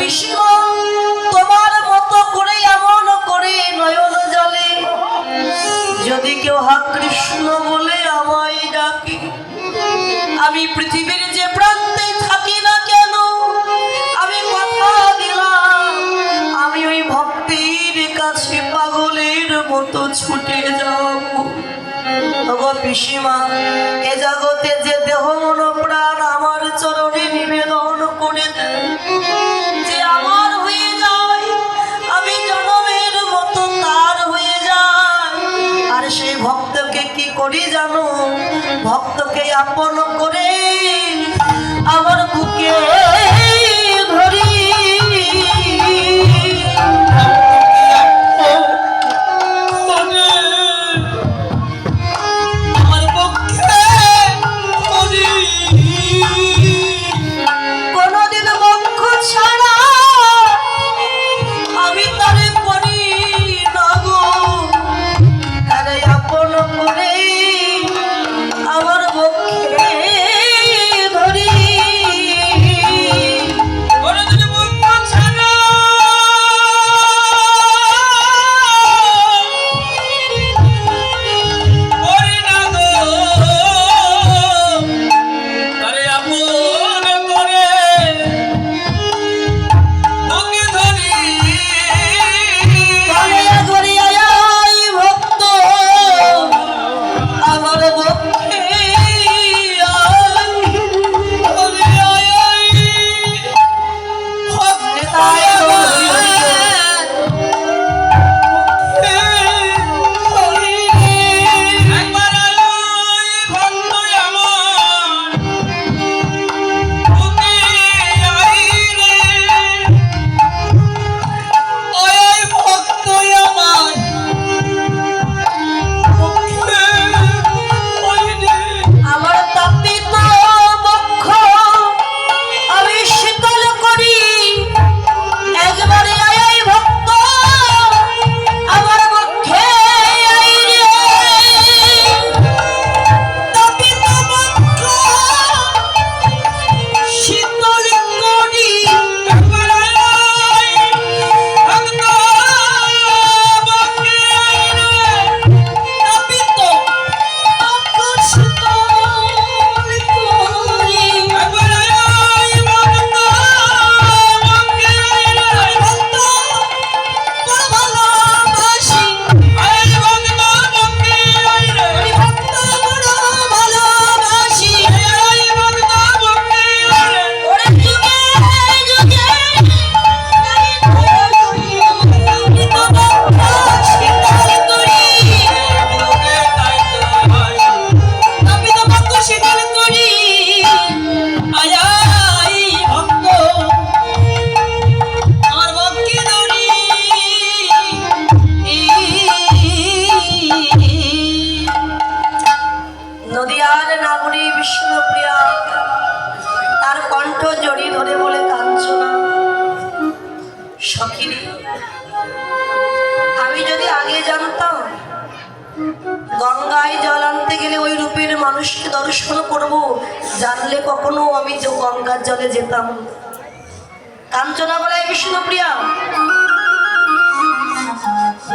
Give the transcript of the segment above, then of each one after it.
পিসিমা তোমার মতো করে এমন করে নয়ন জলে। যদি কেউ হা কৃষ্ণ বলে আমায় ডাকে, আমি পৃথিবীর যে প্রান্তে থাকি না কেন, আমি কথা দিলাম, আমি ওই ভক্তির কাছে পাগলের মতো ছুটে যাব। পিসিমা, এ জগতে যে দেহ মন প্রাণ আমার চরণে নিবেদন করে দেয় করি জানো? ভক্তকে আপন করে আমার বুকে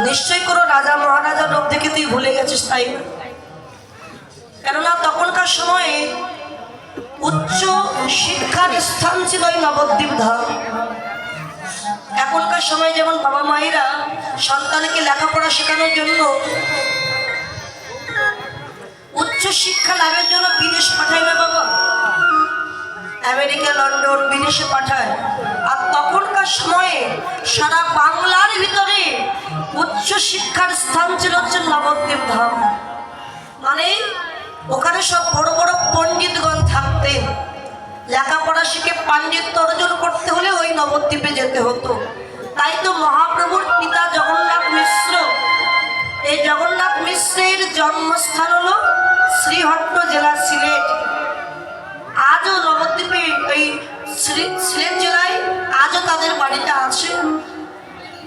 নিশ্চয় কোনো রাজা, মহারাজা লোক দেখে তুই ভুলে গেছিস তাই? কেননা তখনকার সময়ে উচ্চ শিক্ষার স্থান ছিল ওই নবদ্বীপ ধাম। এখনকার সময় যেমন বাবা মায়েরা সন্তানকে লেখাপড়া শেখানোর জন্য, উচ্চ শিক্ষা লাভের জন্য বিদেশ পাঠায় না বাবা? আমেরিকা, লন্ডন বিদেশে পাঠায়। আর তখনকার সময়ে সারা বাংলার ভিতরে উচ্চ শিক্ষার স্থান ছিল হচ্ছে নবদ্বীপ ধাম। মানে ওখানে সব বড় বড় পণ্ডিতগণ থাকতেন। লেখাপড়া শিখে পাণ্ডিত্য অর্জন করতে হলে ওই নবদ্বীপে যেতে হতো। তাই তো মহাপ্রভুর পিতা জগন্নাথ বাড়িটা আছে,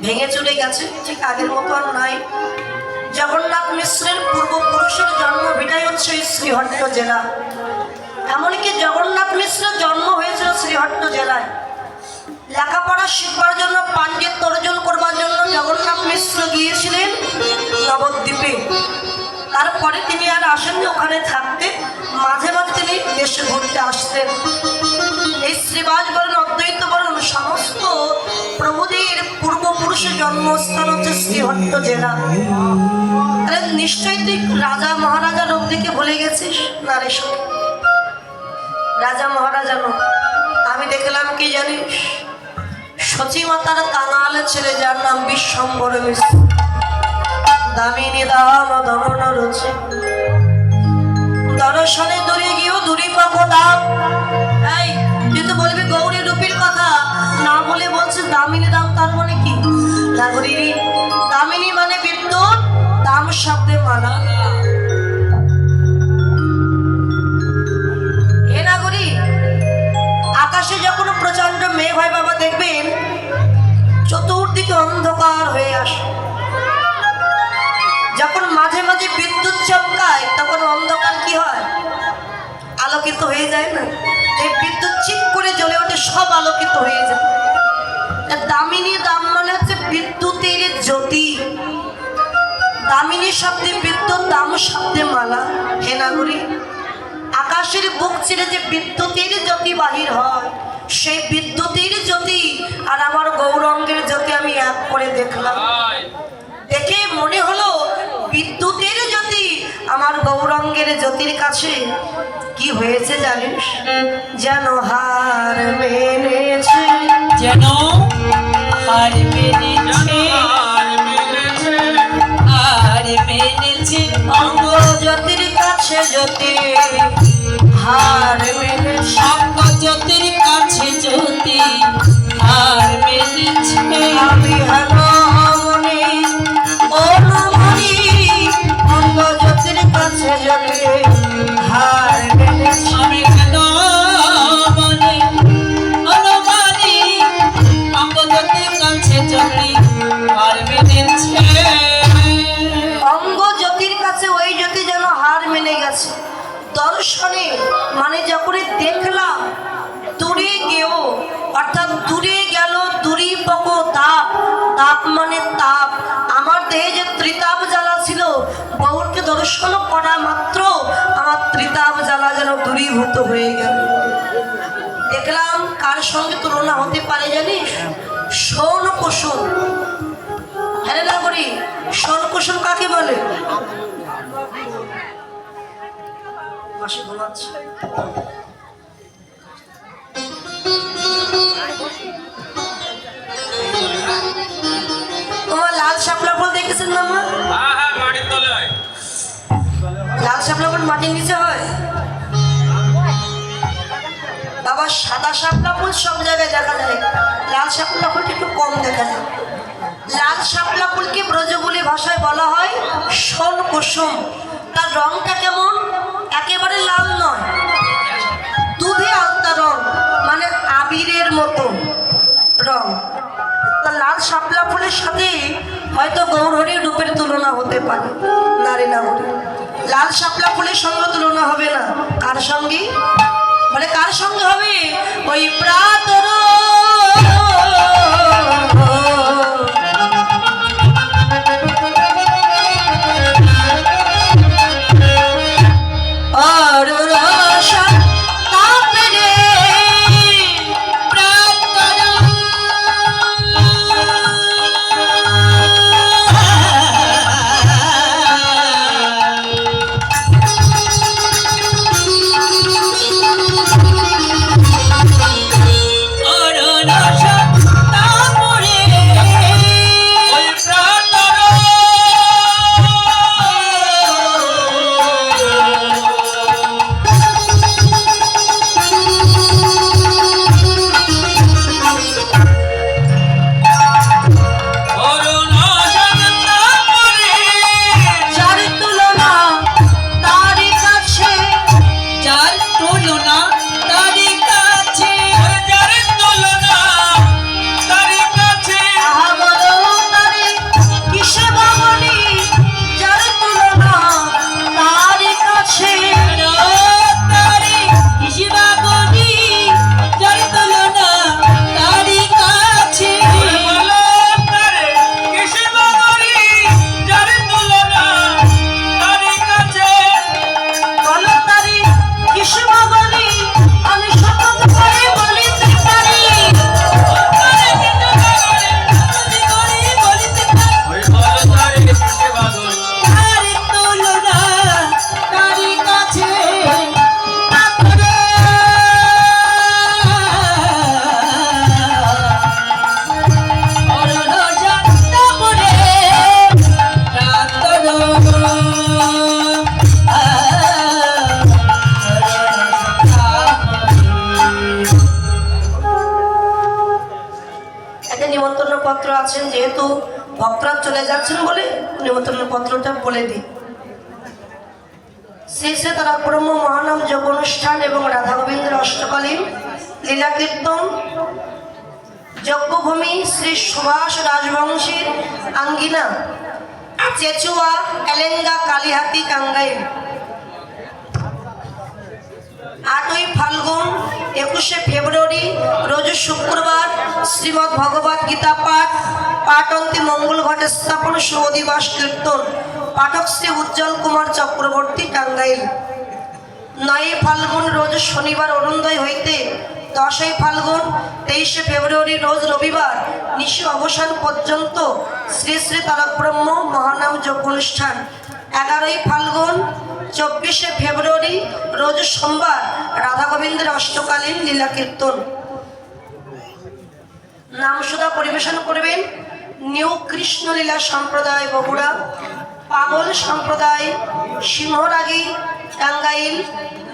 ভেঙে চলে গেছে, ঠিক আগের মতো আর নাই। জগন্নাথ মিশ্রের পূর্বপুরুষের জন্ম ভিটাই হচ্ছে এই শ্রীহট্ট জেলা। এমনকি জগন্নাথ মিশ্রের জন্ম হয়েছিল শ্রীহট্ট জেলায়। লেখাপড়া শিখবার জন্য পাণ্ডিত অর্জন করবার জন্য জগন্নাথ মিশ্র গিয়েছিলেন নবদ্বীপে। তারপরে তিনি আর আসেননি ওখানে থাকতে। মাঝে মাঝে তিনি দেশে ঘুরতে আসতেন। এই শ্রীবাস বলেন, অদ্বৈত বলেন, সমস্ত প্রভুদের পূর্বপুরুষের জন্মস্থান হচ্ছে শ্রীহট্ট জেলা। আরে নিশ্চয়ই তুই রাজা মহারাজার অব্দিকে ভুলে গেছিস না রে রাজা মহারাজা আমি দেখলাম কি জানিস? সচিমাতার কানালে ছেলে যার নাম বিশ্বম্বর মিশ্র। দামিনী দাম দমন রচে দর্শনে দূরে গিয়েও দূরে পাবো দাম নাগরী দামিনী মানে বিদ্যুৎ, দাম শব্দে মানা হে নাগরী, আকাশে যখন প্রচণ্ড মেঘ হয় বাবা দেখবেন, চতুর্দিকে অন্ধকার হয়ে আসে। যখন মাঝে মাঝে বিদ্যুৎ চমকায়, তখন অন্ধকার কি হয়? আলোকিত হয়ে যায় না? এই বিদ্যুৎ চিপ করে জ্বলে ওঠে, সব আলোকিত হয়ে যায়। দামিনী, দাম মানে হচ্ছে বিদ্যুতের জ্যোতি। দামিনী শব্দে বিদ্যুৎ দাম শব্দে মালা। হে নাগরী আকাশের বুক ছেড়ে যে বিদ্যুতের জ্যোতি বাহির হয় সেই বিদ্যুতের জ্যোতি আর আমার গৌরঙ্গের জ্যোতি আমি এক করে দেখলাম। দেখে মনে হলো বিদ্যুতের জ্যোতি আমার গৌরঙ্গের জ্যোতির কাছে। কি হয়েছে জানিস? যেন হার মেনেছে। যেন আর মেনেছে। অঙ্গ জ্যোতির কাছে জ্যোতি করা মাত্র আমার ত্রিতাপ জ্বালা যেন দূরীভূত হয়ে গেল। দেখলাম কার সঙ্গে তুলনা হতে পারে জানিস সৌন কুসুম। হ্যাঁ না করি সৌন কুসুম কাকে বলে? তোমার লাল শাপলা ফুল দেখেছেন না মা লাল শাপলা ফুল মাটির নিচে হয়? বাবা, সাদা শাপলা ফুল সব জায়গায় দেখা যায়। লাল শাপলা ফুলটা একটু কম দেখা যায়। লাল শাপলা ফুলকে ব্রজবুলি ভাষায় বলা হয় সোন কুসুম তার রংটা কেমন? একেবারে লাল নয়। দুধে আলতা রং মানে আবিরের মতো রং। তা লাল শাপলা ফুলের সাথে হয়তো গৌরহরির রূপের তুলনা হতে পারে। নারী নাগরী লাল শাপলা ফুলের সঙ্গে তুলনা হবে না। কার সঙ্গে? মানে কার সঙ্গে হবে? ওই প্রাতর। পত্রটা বলে দিই। শেষে তারা ব্রহ্ম মহানাম যোগ অনুষ্ঠান এবং রাধা গোবিন্দের অষ্টকালীন লীলা কীর্তন যজ্ঞভূমি শ্রী সুভাষ রাজবংশীর আঙ্গিনা, চেচুয়া, এলেঙ্গা, কালীহাতি টাঙ্গাইল আটই ফাল্গুন একুশে ফেব্রুয়ারি, রোজ শুক্রবার শ্রীমদ্ ভগবত গীতা পাঠ পাঠন্তি মঙ্গল ঘটে স্থাপন শুভ দিবস কীর্তন। পাঠক শ্রী উজ্জ্বল কুমার চক্রবর্তী টাঙ্গাইল। নয়ই ফাল্গুন রোজ শনিবার অরুণোদয় হইতে, দশই ফাল্গুন তেইশে ফেব্রুয়ারি রোজ রবিবার নিশি অবসান পর্যন্ত শ্রী শ্রী তারক ব্রহ্ম মহানাম যোগ অনুষ্ঠান। এগারোই ফাল্গুন চব্বিশে ফেব্রুয়ারি রোজ সোমবার রাধা গোবিন্দের অষ্টকালীন লীলা কীর্তন। নাম সুধা পরিবেশন করবেন নিউ কৃষ্ণলীলা সম্প্রদায় বগুড়া, পাগল সম্প্রদায়, সিংহরাগী, টাঙ্গাইল,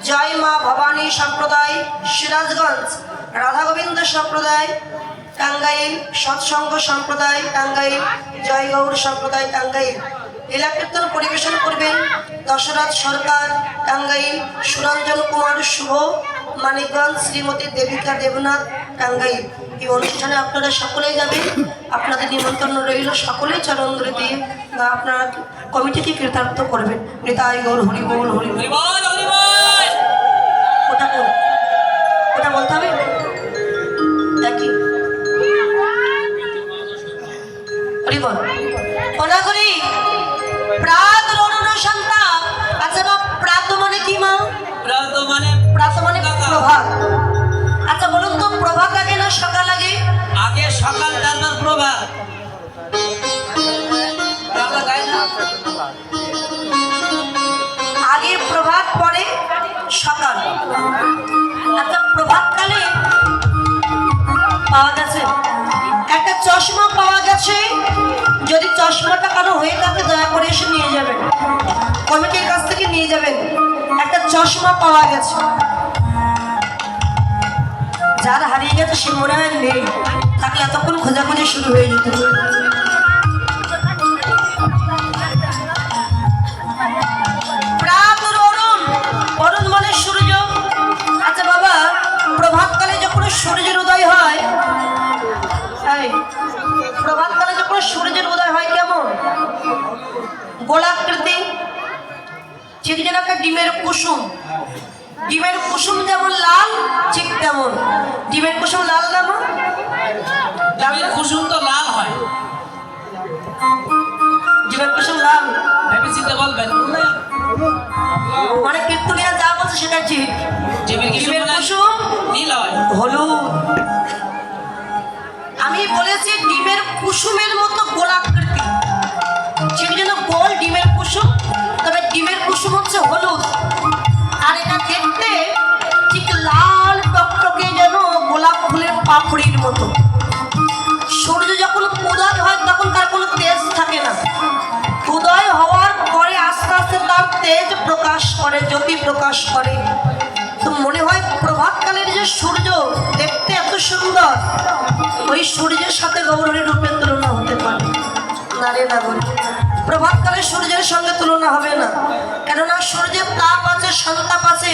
জয় মা ভবানী সম্প্রদায়, সিরাজগঞ্জ, রাধা গোবিন্দ সম্প্রদায়, টাঙ্গাইল, সৎসঙ্গ সম্প্রদায়, টাঙ্গাইল, জয় গৌর সম্প্রদায়, টাঙ্গাইল। লীলা কীর্তন পরিবেশন করবেন দশরথ সরকার, টাঙ্গাইল, সুরঞ্জন কুমার শুভ, মানিকগঞ্জ, শ্রীমতী দেবিকা দেবনাথ, টাঙ্গাইল। এই অনুষ্ঠানে আপনারা সকলেই যাবেন। আপনাদের নিমন্ত্রণ রইল সকলেই চরণদ্রে দিয়ে আপনারা কমিটিকে কৃতার্থ করবেন। নেতাই গৌর, হরি বল হরি বল। হরিবল হরিবল আগে প্রভাত, পরে সকাল আচ্ছা প্রভাতকালে পাওয়া গেছে। একটা চশমা পাওয়া গেছে। যদি চশমাটা কারও হয়ে থাকে, দয়া করে এসে নিয়ে যাবেন। কমিটির কাছ থেকে নিয়ে যাবেন। একটা চশমা পাওয়া গেছে। যার হারিয়ে গেছে সে মনে হয় নেই। থাকলে এতক্ষণ খোঁজাখুঁজি শুরু হয়ে যেত। মানে আচ্ছা সূর্যের উদয় হয় প্রভাতকালে সূর্যের উদয় হয় কেমন? গোলাকৃতি, ঠিক যেন ডিমের কুসুম। ডিমের কুসুম যেমন লাল, ঠিক তেমন। ডিমের কুসুম লাল না? কুসুম তো লাল হয়। ডিমের কুসুম লাল ভেবেচিন্তে বলবেন মানে কীর্তনিয়া যা বলছে সেটা ঠিক। মানে কুসুম নীল হয়। হলুদ প্রকাশ করে, জ্যোতি প্রকাশ করে। তো মনে হয় প্রভাতকালের যে সূর্য, দেখতে এত সুন্দর। ওই সূর্যের সাথে গৌরবের রূপের তুলনা হতে পারে। না রে প্রভাতকালে সূর্যের সঙ্গে তুলনা হবে না। কেননা সূর্যের তাপ আছে, সন্তাপ আছে,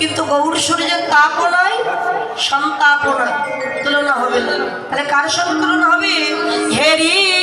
কিন্তু গৌর সূর্যের তাপও নয় সন্তাপও নয় তুলনা হবে না। তাহলে কার সঙ্গে তুলনা হবে? হেরিয়া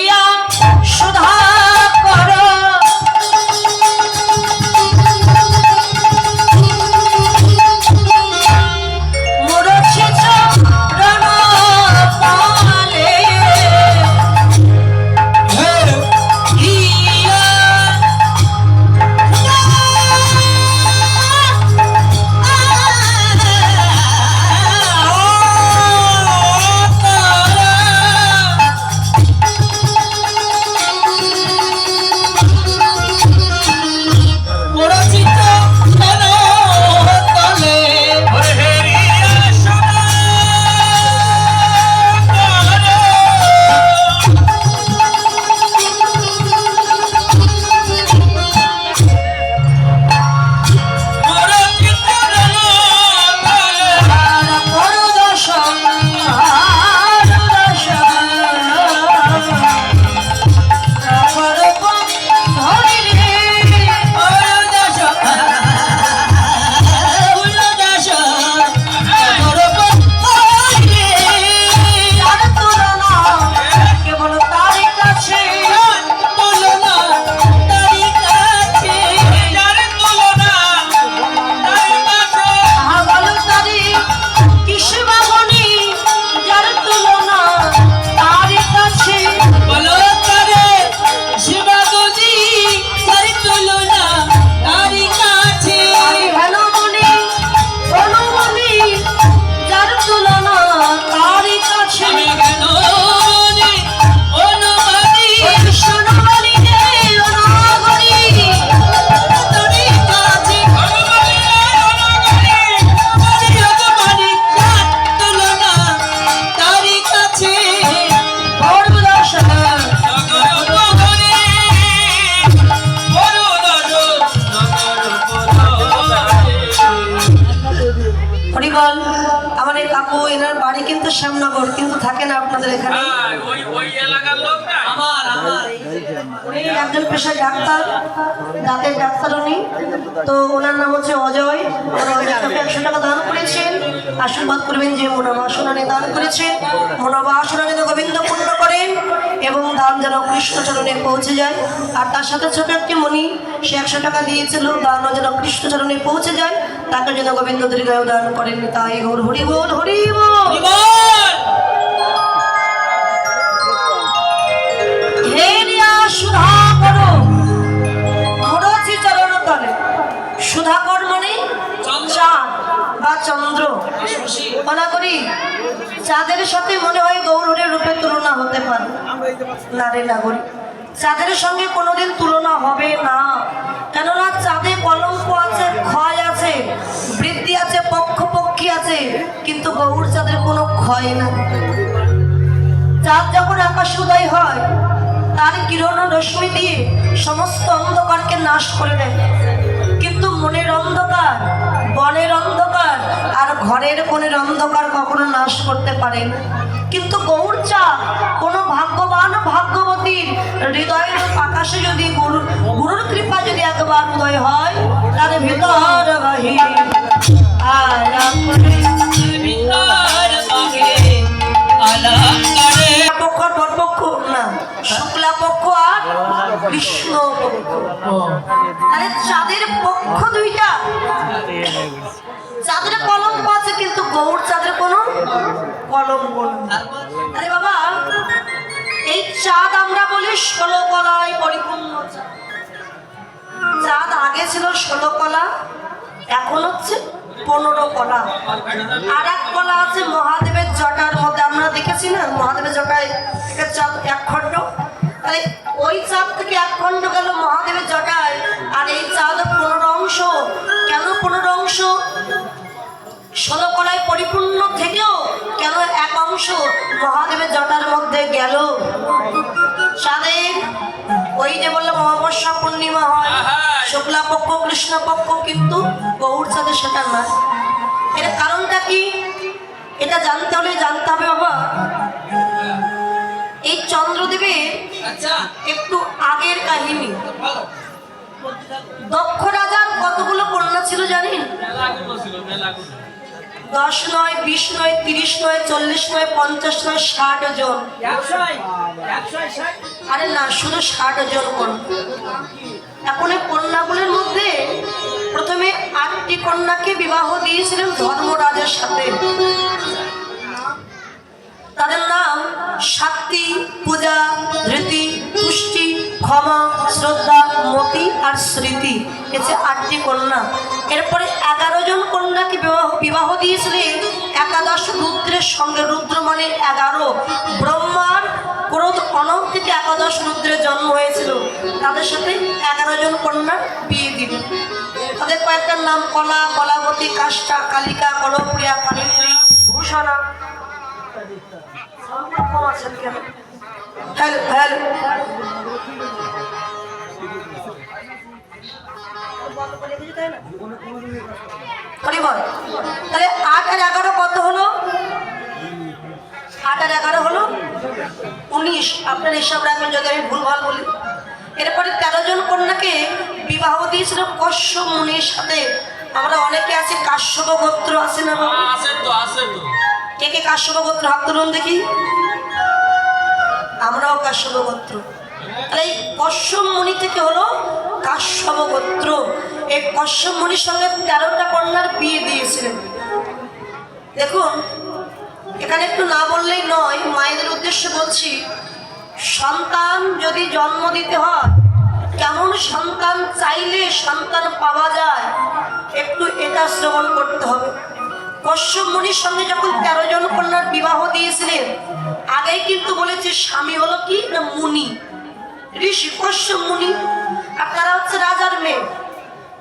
পেশায় ডাক্তার দাঁতের ডাক্তার উনি। তো ওনার নাম হচ্ছে অজয়। ওরা অজয়কে একশো টাকা দান করেছেন আশীর্বাদ করবেন যে মনোবাসনানে দান করেছেন। মনোবাসনানে গোবিন্দ পূর্ণ করেন এবং দান যেন কৃষ্ণচরণে পৌঁছে যায়। আর তার সাথে ছোট একটি মণি সে একশো টাকা দিয়েছিল দানও যেন কৃষ্ণচরণে পৌঁছে যায়। তাকে যেন গোবিন্দ দীর্ঘায়ু দান করেন। তাই হর হরি বল! হরি বল! হে সুধা চন্দ্র। মনে করি চাঁদের সাথে মনে হয় গৌরের রূপে তুলনা হতে পারে না রে নাগরী চাঁদের সঙ্গে কোনোদিন তুলনা হবে না। কেননা চাঁদে কলঙ্ক আছে, ক্ষয় আছে, বৃদ্ধি আছে পক্ষ পক্ষী আছে, কিন্তু গৌর চাঁদের কোনো ক্ষয় না। চাঁদ যখন আকাশে উদয় হয়, তার কিরণ রশ্মি দিয়ে সমস্ত অন্ধকারকে নাশ করে দেয়। কিন্তু মনের অন্ধকার, বনের অন্ধকার আর ঘরের কোণের অন্ধকার কখনো নাশ করতে পারে না। কিন্তু গৌর চাঁদ কোনো ভাগ্যবান ভাগ্যবতীর হৃদয়ের আকাশে যদি গুরু গুরুর কৃপা যদি একবার উদয় হয় তার ভিতর পক্ষ না শুক্লা পক্ষ আর কৃষ্ণ পক্ষ। আরে চাঁদের পক্ষ দুইটা। চাঁদের কলঙ্ক আছে কিন্তু গৌর চাঁদের কোনো কলঙ্ক আরে বাবা, এই চাঁদ আমরা বলি ষোলো কলায় পরিপূর্ণ চাঁদ। আগে ছিল ষোলো কলা এখন হচ্ছে পনেরো কলা আর এক কলা আছে মহাদেবের জটার মধ্যে। আমরা দেখেছি না, মহাদেবের জটায় চাঁদ এক খণ্ড? তাহলে ওই চাঁদ থেকে এক খণ্ড গেল মহাদেবের জটায়, আর এই চাঁদ পনেরো অংশ। কেন পনেরো অংশ? ষোলো কলায় পরিপূর্ণ থেকেও কেন এক অংশ মহাদেবের জটার মধ্যে গেল? ওই যে বললাম অমাবস্যা পূর্ণিমা হয় শুক্লা পক্ষ কৃষ্ণ পক্ষ কিন্তু গৌর চাঁদের সেটা না। এর কারণটা কি? এটা জানতে হলে জানতে হবে বাবা। এই চন্দ্রদেবের আচ্ছা। একটু আগের কাহিনী। দক্ষ রাজার কতগুলো কন্যা ছিল জানেন? দশ নয়, বিশ নয়, তিরিশ নয়, চল্লিশ নয়, পঞ্চাশ নয়, ষাট জন। আরে না, শুধু ষাট জন কন্যা এখন এই কন্যাগুলোর মধ্যে প্রথমে আটটি কন্যাকে বিবাহ দিয়েছিলেন ধর্মরাজের সাথে। তাদের নাম শাক্তি পূজা, ধৃতি ক্ষমা, শ্রদ্ধা, মতি আর স্মৃতি এতে আটটি কন্যা। এরপরে এগারো জন কন্যাকে বিবাহ বিবাহ দিয়েছিলেন একাদশ রুদ্রের সঙ্গে। রুদ্র মানে এগারো। ব্রহ্মার ক্রোধ অনন্ত থেকে একাদশ রুদ্রের জন্ম হয়েছিল। তাদের সাথে এগারো জন কন্যার বিয়ে দিলেন তাদের কয়েকটার নাম কলা, কলাবতী, কাষ্টা, কালিকা, কলপ্রিয়া কালিত্রী ভূষণা। কেন? হ্যালো হরিবল তাহলে আট আর এগারো কত হলো? আট আর এগারো হলো? উনিশ। আপনার হিসাব রাখবেন যদি আমি ভুলভাল বলি। এরপরে তেরো জন কন্যাকে বিবাহ দিয়েছিল কশ্যপ মুনির সাথে। আমরা অনেকে আছি কাশ্যপ গোত্র আছে না? আছে তো আছে তো। কে কে কাশ্যপ গোত্র হাত তুলুন দেখি। আমরাও কাশ্যপ গোত্র তাহলে এই কশ্যপ মুনি থেকে হলো কাশ্যপ গোত্র এই কশ্যপ মুনির সঙ্গে তেরোটা কন্যার বিয়ে দিয়েছিলেন। দেখুন, এখানে একটু না বললেই নয়, মায়েদের উদ্দেশ্যে বলছি, সন্তান যদি জন্ম দিতে হয়, কেমন সন্তান চাইলে সন্তান পাওয়া যায়, একটু এটা শ্রবণ করতে হবে। কশ্যপ মুনির সঙ্গে যখন তেরো জন কন্যার বিবাহ দিয়েছিলেন আগেই কিন্তু বলেছে স্বামী হলো কি না মুনি? ঋষি কশ্যপ মুনি। আর তারা হচ্ছে রাজার মেয়ে।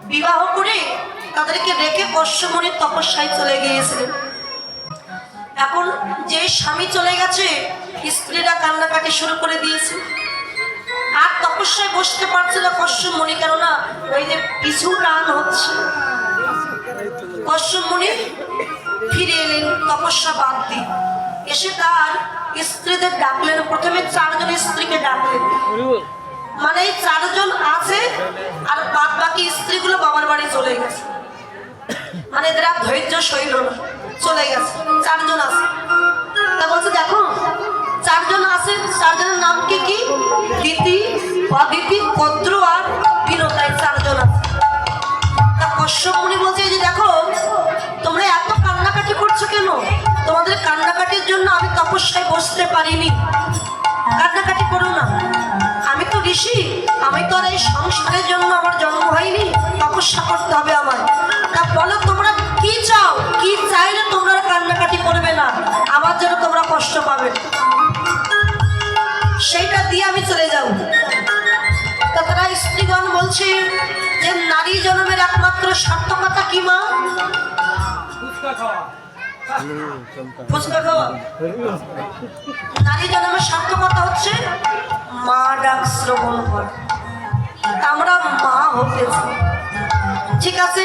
বিবাহ করে তাদেরকে রেখে মুনির তপস্যায় চলে গিয়েছিলেন। এখন যে স্বামী চলে গেছে, স্ত্রীরা কান্নাকাটি শুরু করে দিয়েছে। আর তপস্যায় বসতে পারছে না কশ্যপ মুনি, কেননা ওই যে পিছু টান হচ্ছে। কশ্যপ মুনি ফিরে এলেন, তপস্যা বাদ দিয়ে। এসে তার স্ত্রীদের ডাকলেন। প্রথমে চারজন স্ত্রীকে ডাকলেন। মানে এই চারজন আছে আর বাদ বাকি স্ত্রীগুলো বাবার বাড়ি চলে গেছে। মানে এদের আর ধৈর্য সইল না। চলে গেছে। চারজন আছে। তা বলছে, দেখো, চারজন আছে। চারজনের নাম কি কি? দিতি অদিতি ভদ্র আর বিনতা চারজন কশ্যপ মুনি বলছে যে দেখো, তোমরা এত কান্নাকাটি করছ কেন? তোমাদের কান্নাকাটির জন্য আমি তপস্যায় বসতে পারিনি। কান্নাকাটি করো না। আমি তো ঋষি, আমি তো আর এই সংসারের জন্য আমার জন্ম হয়নি। তপস্যা করতে হবে আমার তা বলো, তোমরা কি চাও? কি চাইলে তোমরা কান্নাকাটি করবে না? আমার জন্য তোমরা কষ্ট পাবে। সেইটা দিয়ে আমি চলে যাব। স্ত্রীগণ বলছে যে নারী জন্মের একমাত্র সার্থকতা কি, মা? নারী জন্মের সার্থকতা হচ্ছে মা ডাক শ্রবণ কর। আমরা মা হতেছি ঠিক আছে?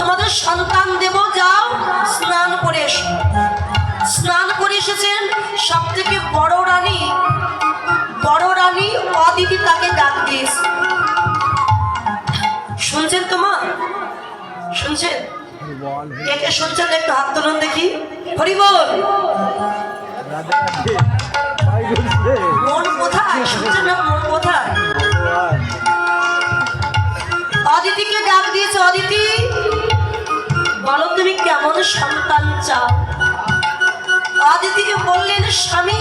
তোমাদের সন্তান দেব, যাও স্নান করে এসো। স্নান করে এসেছেন সব থেকে বড় রানী বড় রানী অদিতি তাকে ডাক দিয়েছে। শুনছেন তোমা শুনছেন? কে শুনছেন, একটু হাত তুলুন দেখি। হরি বল। মন কোথায়? শুনছেন না, মন কোথায়? অদিতিকে ডাক দিয়েছে, অদিতি, বলো তুমি কেমন সন্তান চাও? অদিতিকে বললেন, স্বামী,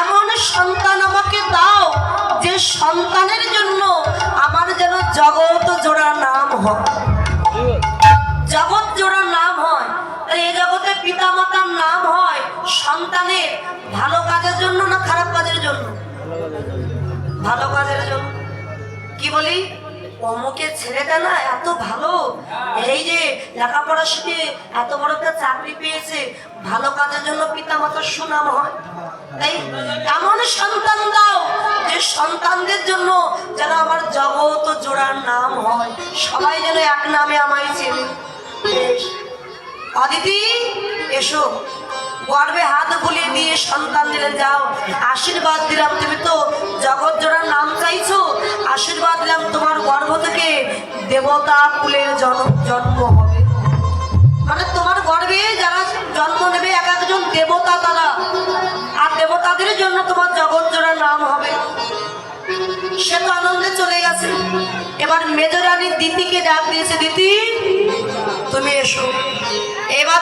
এমন সন্তান আমাকে দাও যে সন্তানের জন্য আমার যেন জগৎ জোড়া নাম হয়। জগৎ জোড়া নাম হয়। আর এই জগতে পিতা মাতার নাম হয় সন্তানের, ভালো কাজের জন্য না খারাপ কাজের জন্য? ভালো কাজের জন্য। কি বলি? অমুকের ছেলেটা না এত ভালো। এই যে লেখাপড়া শিখে এত বড় একটা চাকরি পেয়েছে, ভালো কাজের জন্য পিতা মাতার সুনাম হয়। তাই এমন সন্তান দাও যে সন্তানদের জন্য যেন আমার জগৎ জোড়ার নাম হয়। সবাই যেন এক নামে আমায় চেনে। অদিতি, এসো। গর্বে হাত বুলিয়ে দিয়ে সন্তান দিলেন যাও। আশীর্বাদ দিলাম তুমি তো জগৎ জোড়ার নাম চাইছো। আশীর্বাদ দিলাম তোমার গর্ভ থেকে দেবতা কুলের জন্ম জন্ম হবে। মানে তোমার গর্ভে যারা জন্ম নেবে এক একজন দেবতা তারা। আর দেবতাদের জন্য তোমার জগৎ জোড়ার নাম হবে। সে তো আনন্দে চলে গেছে। এবার মেজরানির দিদিকে ডাক দিয়েছে দিদি তুমি এসো। এবার